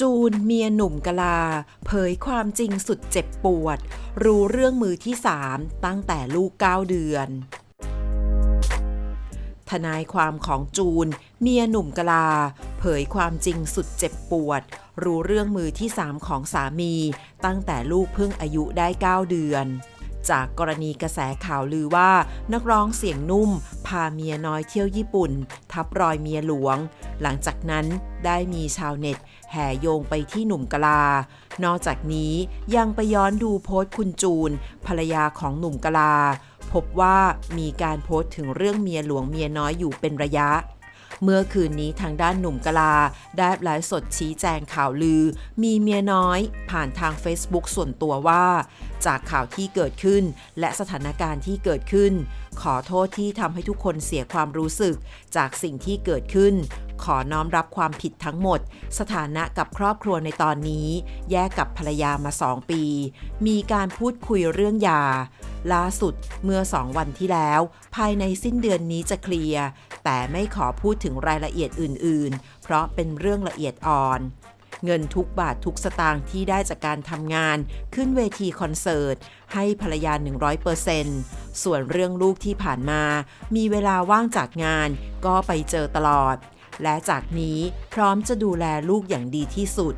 จูนเมียหนุ่มกะลา เผยความจริงสุดเจ็บปวด รู้เรื่องมือที่สามตั้งแต่ลูกเก้าเดือน ทนายความของจูน เมียหนุ่มกะลา เผยความจริงสุดเจ็บปวด รู้เรื่องมือที่สามของสามี ตั้งแต่ลูกเพิ่งอายุได้ 9 เดือน จากกรณีกระแสข่าวลือว่า นักร้องเสียงนุ่ม พาเมียน้อยเที่ยวญี่ปุ่น ทับรอยเมียหลวง หลังจากนั้นได้มีชาวเน็ต แห่โยงไปที่หนุ่มกะลา นอกจากนี้ยังไปย้อนดูโพสต์คุณจูน ภรรยาของหนุ่มกะลา พบว่ามีการโพสต์ถึงเรื่องเมียหลวงเมียน้อยอยู่เป็นระยะ เมื่อคืนนี้ทางด้านหนุ่มกะลา ได้ไลฟ์สดชี้แจงข่าวลือ มีเมียน้อย ผ่านทาง Facebook ส่วนตัวว่า จากข่าวที่เกิดขึ้น และสถานการณ์ที่เกิดขึ้น ขอโทษที่ทำให้ทุกคนเสียความรู้สึก จากสิ่งที่เกิดขึ้น ขอน้อมรับความผิดทั้งหมด สถานะกับครอบครัวในตอนนี้ แยกกับภรรยามา 2 ปี มีการพูดคุยเรื่องยา ล่าสุดเมื่อ 2 วันที่แล้ว ภายในสิ้นเดือนนี้จะเคลียร์ แต่ไม่ขอพูดถึงรายละเอียดอื่น ๆ เพราะเป็นเรื่องละเอียดอ่อนเงินทุกบาททุกสตางค์ที่ได้จากการทำงาน ขึ้นเวทีคอนเสิร์ต ให้ภรรยา 100%ส่วนเรื่องลูกที่ผ่านมา มีเวลาว่างจากงาน ก็ไปเจอตลอด และจากนี้พร้อมจะดูแลลูกอย่างดีที่สุด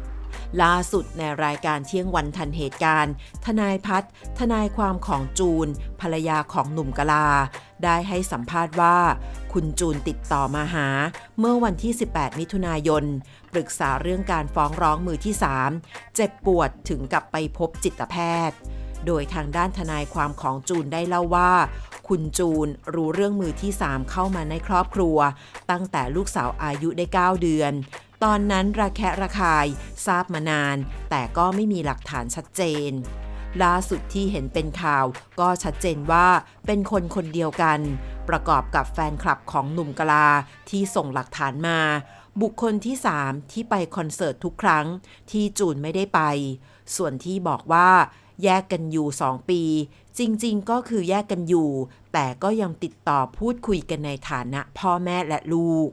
ล่าสุดในรายการเที่ยงวันทันเหตุการณ์ ทนายพัฒน์ทนายความของจูน ภรรยาของหนุ่มกลา ได้ให้สัมภาษณ์ว่า คุณจูนติดต่อมาหา เมื่อวันที่ 18 มิถุนายน ปรึกษาเรื่องการฟ้องร้องมือที่ 3 เจ็บปวดถึงกับไปพบจิตแพทย์โดยทางด้านทนายความของจูนได้เล่าว่า คุณจูน รู้เรื่องมือที่ 3 เข้ามาในครอบครัว ตั้งแต่ลูกสาวอายุได้ 9 เดือน ตอนนั้นระแคะระคายทราบมานาน แต่ก็ไม่มีหลักฐานชัดเจน ล่าสุดที่เห็นเป็นข่าว ก็ชัดเจนว่าเป็นคนคนเดียวกัน ประกอบกับแฟนคลับของหนุ่มกลาที่ส่งหลักฐานมา บุคคลที่ 3 ที่ไปคอนเสิร์ตทุกครั้ง ที่จูนไม่ได้ไป ส่วนที่บอกว่า แยกกันอยู่ 2 ปี จริงๆ ก็คือแยกกันอยู่ แต่ก็ยังติดต่อพูดคุยกันในฐานะพ่อแม่และลูก